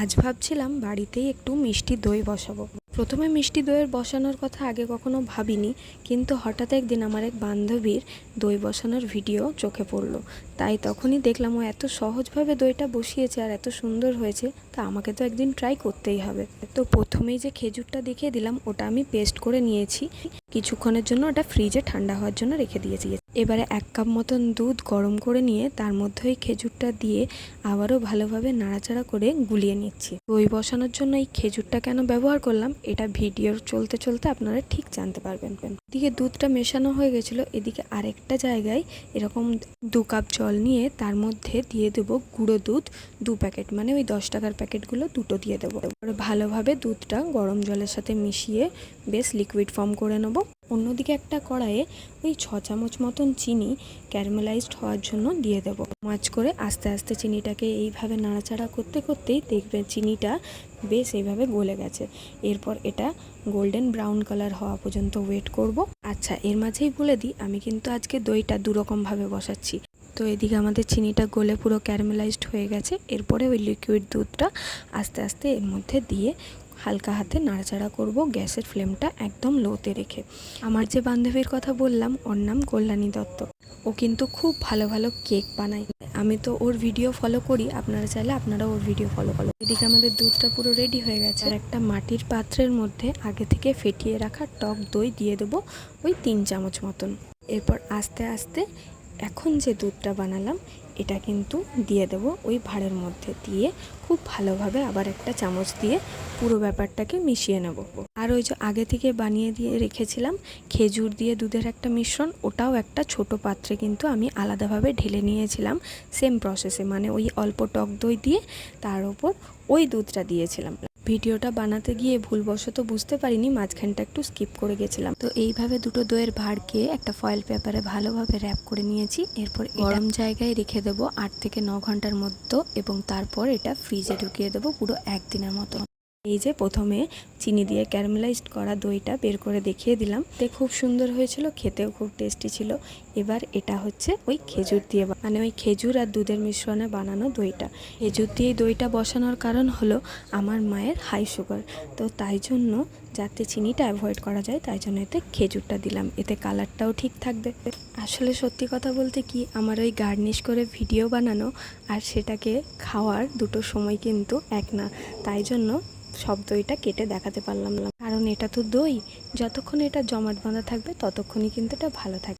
আজ ভাবছিলাম বাড়িতেই একটু মিষ্টি দই বসাবো। প্রথমে মিষ্টি দইয়ের বসানোর কথা আগে কখনো ভাবিনি, কিন্তু হঠাৎ একদিন আমার এক বান্ধবীর দই বসানোর ভিডিও চোখে পড়ল। তাই তখনই দেখলাম ও এত সহজভাবে দইটা বসিয়েছে আর এত সুন্দর হয়েছে, তা আমাকে তো একদিন ট্রাই করতেই হবে। তো প্রথমেই যে খেজুরটা দেখিয়ে দিলাম, ওটা আমি পেস্ট করে নিয়েছি। কিছুক্ষণের জন্য ওটা ফ্রিজে ঠান্ডা হওয়ার জন্য রেখে দিয়েছি। এবারে এক কাপ মতন দুধ গরম করে নিয়ে তার মধ্যে ওই খেজুরটা দিয়ে আবারও ভালোভাবে নাড়াচাড়া করে গুলিয়ে নিচ্ছি। দই বসানোর জন্য এই খেজুরটা কেন ব্যবহার করলাম, এটা ভিডিওর চলতে চলতে আপনারা ঠিক জানতে পারবেন। এদিকে দুধটা মেশানো হয়ে গেছিল, এদিকে আরেকটা জায়গায় এরকম দু কাপ জল নিয়ে তার মধ্যে দিয়ে দেবো গুঁড়ো দুধ, দু প্যাকেট মানে ওই দশ টাকার প্যাকেটগুলো দুটো দিয়ে দেবো। ভালোভাবে দুধটা গরম জলের সাথে মিশিয়ে বেশ লিকুইড ফর্ম করে নেব। অন্যদিকে একটা কড়াইয়ে ওই ছ চামচ মতন চিনি ক্যারামেলাইজড হওয়ার জন্য দিয়ে দেবো। মাছ করে আস্তে আস্তে চিনিটাকে এইভাবে নাড়াচাড়া করতে করতেই দেখবেন চিনিটা বেশ এইভাবে গলে গেছে। এরপর এটা গোল্ডেন ব্রাউন কালার হওয়া পর্যন্ত ওয়েট করব। আচ্ছা এর মাঝেই বলে দিই, আমি কিন্তু আজকে দইটা দুরকমভাবে বসাচ্ছি। তো এদিকে আমাদের চিনিটা গলে পুরো ক্যারামেলাইজড হয়ে গেছে। এরপরে ওই লিকুইড দুধটা আস্তে আস্তে এর মধ্যে দিয়ে হালকা হাতে নাড়াচাড়া করব, গ্যাসের ফ্লেমটা একদম লোতে রেখে। আমার যে বান্ধবীর কথা বললাম, ওর নাম কল্যাণী দত্ত। ও কিন্তু খুব ভালো ভালো কেক বানায়। আমি তো ওর ভিডিও ফলো করি, আপনারা চাইলে আপনারা ওর ভিডিও ফলো করো। এদিকে আমাদের দুধটা পুরো রেডি হয়ে গেছে। আর একটা মাটির পাত্রের মধ্যে আগে থেকে ফেটিয়ে রাখা টক দই দিয়ে দেবো ওই তিন চামচ মতন। এরপর আস্তে আস্তে এখন যে দুধটা বানালাম এটা কিন্তু দিয়ে দেব ওই ভাঁড়ের মধ্যে দিয়ে খুব ভালোভাবে আবার একটা চামচ দিয়ে পুরো ব্যাপারটাকে মিশিয়ে নেব। আর ওই যে আগে থেকে বানিয়ে দিয়ে রেখেছিলাম, খেজুর দিয়ে দুধের একটা মিশ্রণ, ওটাও একটা ছোট পাত্রে কিন্তু আমি আলাদাভাবে ঢেলে নিয়েছিলাম সেম প্রসেসে মানে ওই অল্প টক দই দিয়ে তার ওপর ওই দুধটা দিয়েছিলাম। ভিডিওটা বানাতে গিয়ে ভুলবশত বুঝতে পারিনি মাঝখানটা একটু স্কিপ করে গেছিলাম। তো এইভাবে দুটো দইয়ের ভাড়কে একটা ফয়েল পেপারে ভালোভাবে র্যাপ করে নিয়েছি। এরপর গরম জায়গায় রেখে দেবো আট থেকে ন ঘণ্টার মধ্যে এবং তারপর এটা ফ্রিজে ঢুকিয়ে দেবো পুরো একদিনের মতো। এই যে প্রথমে চিনি দিয়ে ক্যারামেলাইজড করা দইটা বের করে দেখিয়ে দিলাম। তে খুব সুন্দর হয়েছিল, খেতেও খুব টেস্টি ছিল। এবার এটা হচ্ছে ওই খেজুর দিয়ে মানে ওই খেজুর আর দুধের মিশ্রণে বানানো দইটা। খেজুর দিয়ে দইটা বসানোর কারণ হলো আমার মায়ের হাই সুগার তো তাই জন্য যাতে চিনিটা অ্যাভয়েড করা যায়, তাই জন্য এতে খেজুরটা দিলাম। এতে কালারটাও ঠিক থাকবে। আসলে সত্যি কথা বলতে কি, আমার ওই গার্নিশ করে ভিডিও বানানো আর সেটাকে খাওয়ার দুটো সময় কিন্তু এক না। তাই জন্য সব দইটা কেটে দেখাতে পারলাম না। কারণ এটা তো দই, যতক্ষণ এটা জমাট বাঁধা থাকবে, ততক্ষণই কিন্তু এটা ভালো থাকবে।